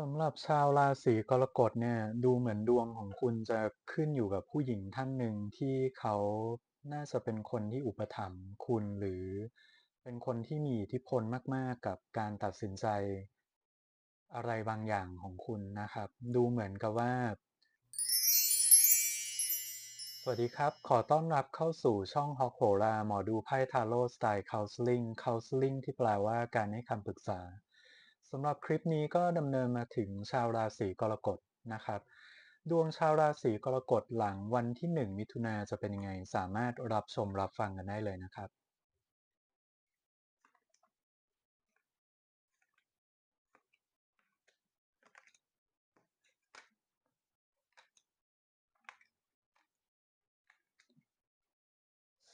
สำหรับชาวราศีกรกฎเนี่ย ดูเหมือนดวงของคุณจะขึ้นอยู่กับผู้หญิงท่านหนึ่งที่เขาน่าจะเป็นคนที่อุปถัมภ์คุณหรือเป็นคนที่มีอิทธิพลมาก ๆ กับการตัดสินใจ อะไรบางอย่างของคุณนะครับ ดูเหมือนกับว่า สวัสดีครับ ขอต้อนรับเข้าสู่ช่องฮอกโหราหมอดูไพ่ทาโร่สไตล์คาสลิงคาสลิงที่แปลว่าการให้คำปรึกษา สำหรับคลิปนี้ก็ดำเนินมาถึงชาวราศีกรกฎนะครับ ดวงชาวราศีกรกฎหลังวันที่ 1 มิถุนาจะเป็นยังไง สามารถรับชมรับฟังกันได้เลยนะครับ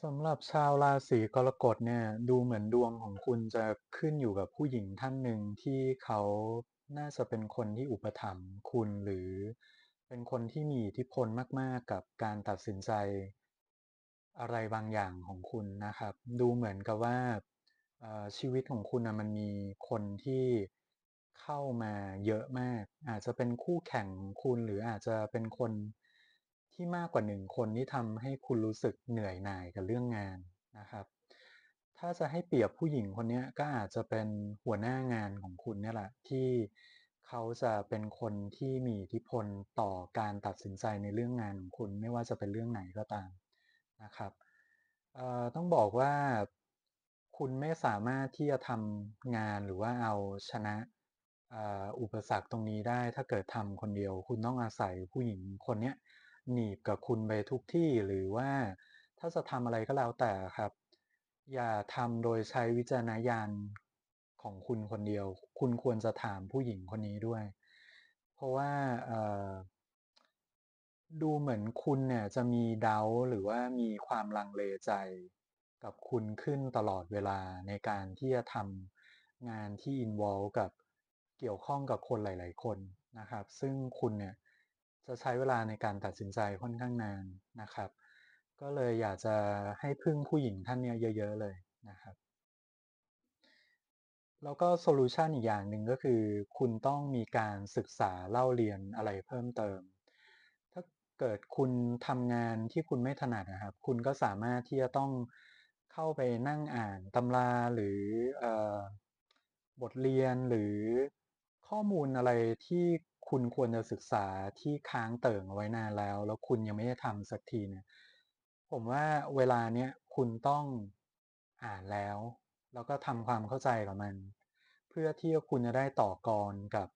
สำหรับชาวราศีกรกฎเนี่ย ดูเหมือนดวงของคุณจะขึ้นอยู่กับผู้หญิงท่านหนึ่งที่เขาน่าจะเป็นคนที่อุปถัมภ์คุณหรือ เป็นคนที่มีอิทธิพลมาก ๆ กับการตัดสินใจ อะไรบางอย่างของคุณนะครับ ดูเหมือนกับว่าเอ่อชีวิตของคุณนะมันมีคนที่เข้ามาเยอะมาก อาจจะเป็นคู่แข่งของคุณหรืออาจจะเป็นคน ที่มากกว่าหนึ่งคนที่ทำให้คุณรู้สึกเหนื่อยหน่ายกับเรื่องงานนะครับ ถ้าจะให้เปรียบผู้หญิงคนนี้ก็อาจจะเป็นหัวหน้างานของคุณเนี่ยแหละที่เขาจะเป็นคนที่มีอิทธิพลต่อการตัดสินใจในเรื่องงานของคุณ ไม่ว่าจะเป็นเรื่องไหนก็ตามนะครับต้องบอกว่าคุณไม่สามารถที่จะทำงานหรือว่าเอาชนะอุปสรรคตรงนี้ได้ถ้าเกิดทำคนเดียว คุณต้องอาศัยผู้หญิงคนนี้ หนีบกับคุณไปทุกที่หรือว่าถ้าจะทำอะไรก็แล้วแต่ครับ อย่าทำโดยใช้วิจารณญาณของคุณคนเดียว คุณควรจะถามผู้หญิงคนนี้ด้วย เพราะว่าดูเหมือนคุณเนี่ยจะมีเดาหรือว่ามีความลังเลใจกับคุณขึ้นตลอดเวลาในการที่จะทำงานที่ involve กับเกี่ยวข้องกับคนหลาย ๆ คนนะครับ ซึ่งคุณเนี่ย จะใช้เวลาในการตัดสินใจค่อนข้างนานนะครับ ก็เลยอยากจะให้พึ่งผู้หญิงท่านเนี้ยเยอะๆเลยนะครับ แล้วก็โซลูชันอีกอย่างหนึ่งก็คือ คุณต้องมีการศึกษาเล่าเรียนอะไรเพิ่มเติม ถ้าเกิดคุณทำงานที่คุณไม่ถนัดนะครับ คุณก็สามารถที่จะต้องเข้าไปนั่งอ่านตำราหรืออบทเรียนหรือ ข้อมูลอะไรที่คุณควรจะศึกษาที่ค้างเติ่งเอาไว้นานแล้ว แล้วคุณยังไม่ได้ทำสักทีเนี่ยผมว่าเวลาเนี้ยคุณต้องอ่านแล้ว แล้วก็ทำความเข้าใจกับมัน เพื่อที่คุณจะได้ต่อกรกับ